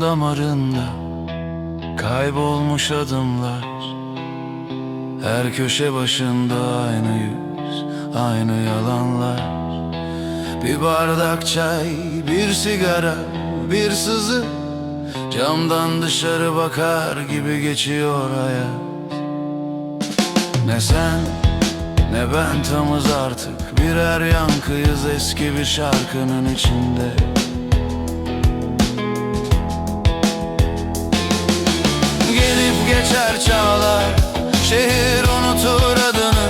damarında Kaybolmuş adımlar. Her köşe başında aynı yüz Aynı yalanlar. Bir bardak çay Bir sigara Bir sızı. Camdan dışarı bakar gibi geçiyor hayat. Ne sen ne ben tamız artık. Birer yankıyız eski bir şarkının içinde geçer çağlar Şehir unutur adını.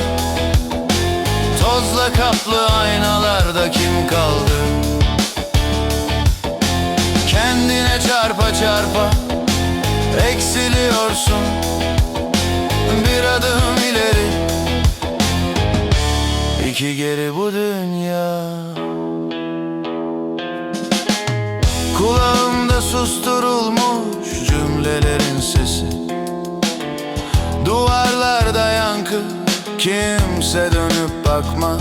Tozla kaplı aynalarda kim kaldı? Kendine çarpa çarpa Eksiliyorsun. Bir adım ileri. İki geri bu dünya. Kulağımda susturulmuş cümlelerin sesi Duvarlarda yankı kimse dönüp bakmaz.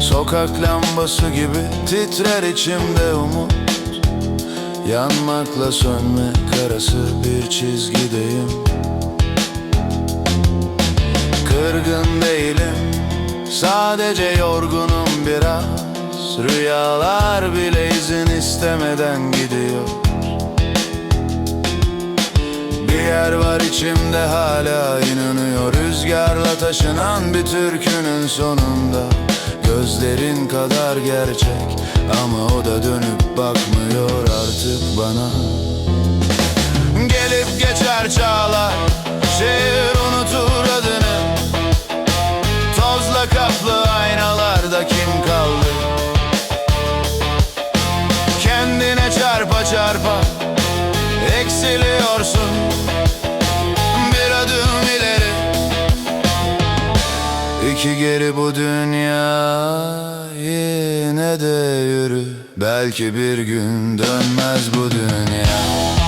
Sokak lambası gibi titrer içimde umut. Yanmakla sönmek arası bir çizgideyim. Kırgın değilim Sadece yorgunum biraz. Rüyalar bile izin istemeden gidiyor yer var içimde hala inanıyor. Rüzgarla taşınan bir türkünün sonunda. Gözlerin kadar gerçek Ama o da dönüp bakmıyor artık bana. Gelip geçer çağlar Şehir unutur adını. Tozla kaplı aynalarda kim kaldı? Kendine çarpa çarpa Eksiliyorsun İki geri bu dünya Yine de yürü. Belki bir gün dönmez bu dünya